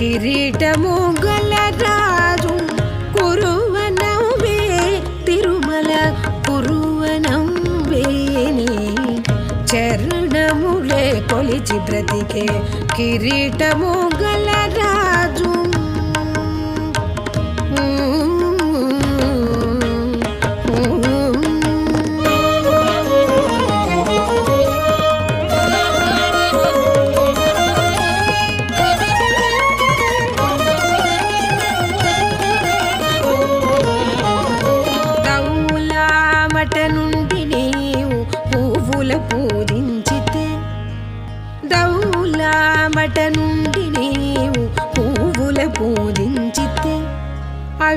కిరీటము గల రాజు కురువనంబే తిరుమల కురువనంబే నీ చరణములే కొలిచి బ్రతికే కిరీటము గల రాజు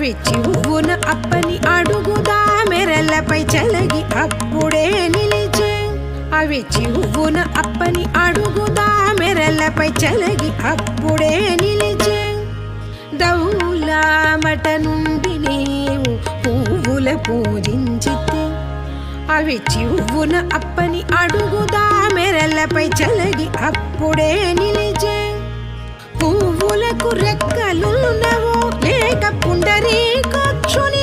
అవి చివ్వున అప్పని అడుగుదా? మెరళ్ళపై చలగి అప్పుడే నిలిచే. అవి చివ్వున అప్పని అడుగుదా? మెరళ్ళపై చలగి అప్పుడే నిలిచే. దౌలామట నుండి నీవు పువ్వుల పూజించితే. అవి చివ్వున అప్పని అడుగుదా? మెరళ్ళపై చలగి అప్పుడే నిలిచే. పువ్వులకు రెక్కలున్నవో లేక పుండరీకాక్షుని మహిమో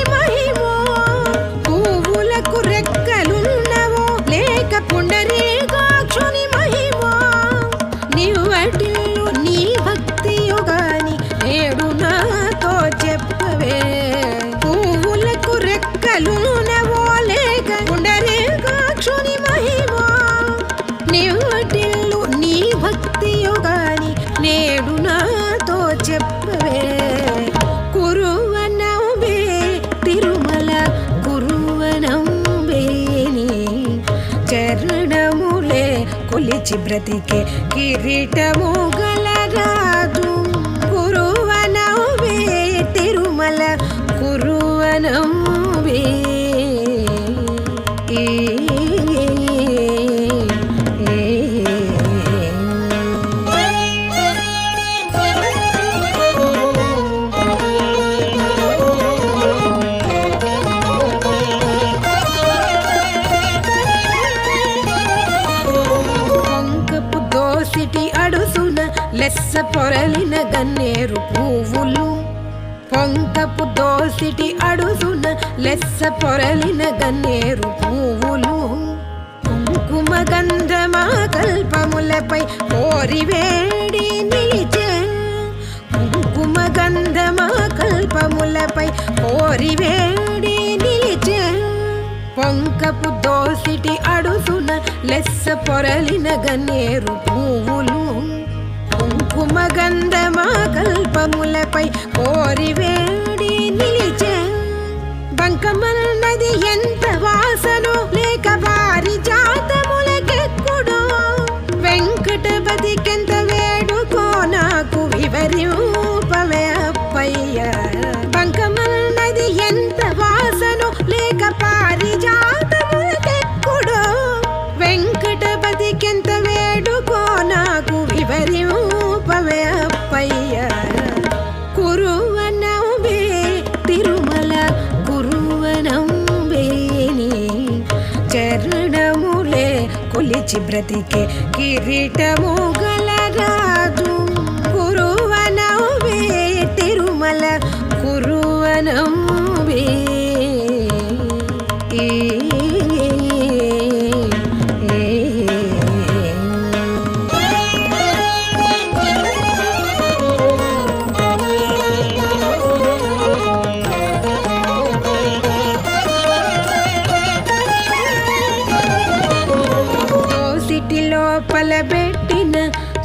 కొలిచి బ్రతికే కిరీటము గల లెస్స పొరలిన గన్నేరు పువ్వులు పొంకపు దోసిటి అడుసున లెస్స పొరలిన గన్నేరు పువ్వులు. కుంకుమ గంధమా కల్పములపై కోరి వేడి నిలిచే కుంకుమ గంధమా కల్పములపై కోరి వేడి నిలిచే పొంకపు దోసిటి అడుసున లెస్స పొరలిన గన్నేరు పువ్వులు కుంకుమ గంధమా కల్పములపై కోరి వేడి నిలిచే బంకమన్నది ఎంత వాసనో లేక వారి జాతములకెక్కుడో వెంకటపతికెంత వేడుకో నాకు వివరింపవే అప్పయ్య బంకమన్నది ఎంత వాసనో లేక పారిజాతములకెక్కుడో నిలిచి బ్రతికే కిరీటము గల కురువనవే తిరుమల కురువనవే.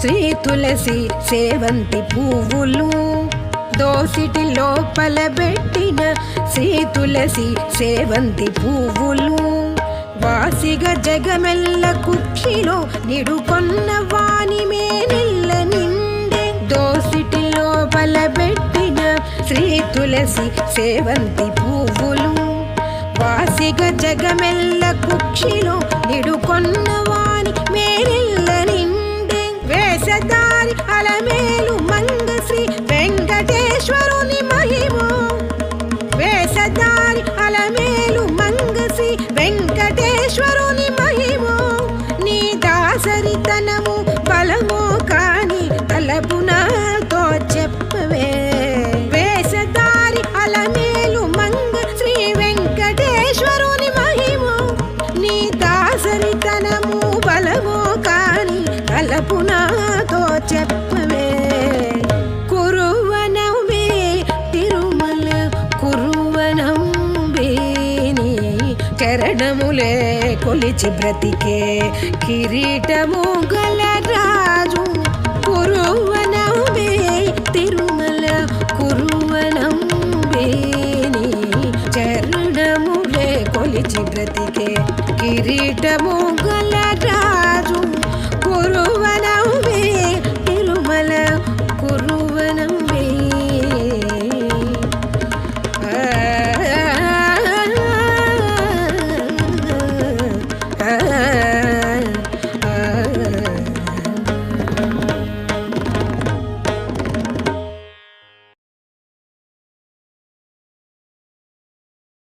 శ్రీ తులసి సేవంతి పువ్వులు దోసిటి లోపల పెట్టిన శ్రీ తులసి సేవంతి పువ్వులు. వాసిగ జగమెల్ల కుక్షిలో నిడుకొన్న వాణి మేనిల్ల నిండే దోసిటి లోపల పెట్టిన శ్రీ తులసి సేవంతి పువ్వులు. వాసిగ జగమెల్ల కుక్షిలో నిడు కొలిచి బ్రతికే కిరీటము గల రాజు. కురువనంబే తిరుమల కురువనంబే నీ చరణములే కొలిచి బ్రతికే కిరీటము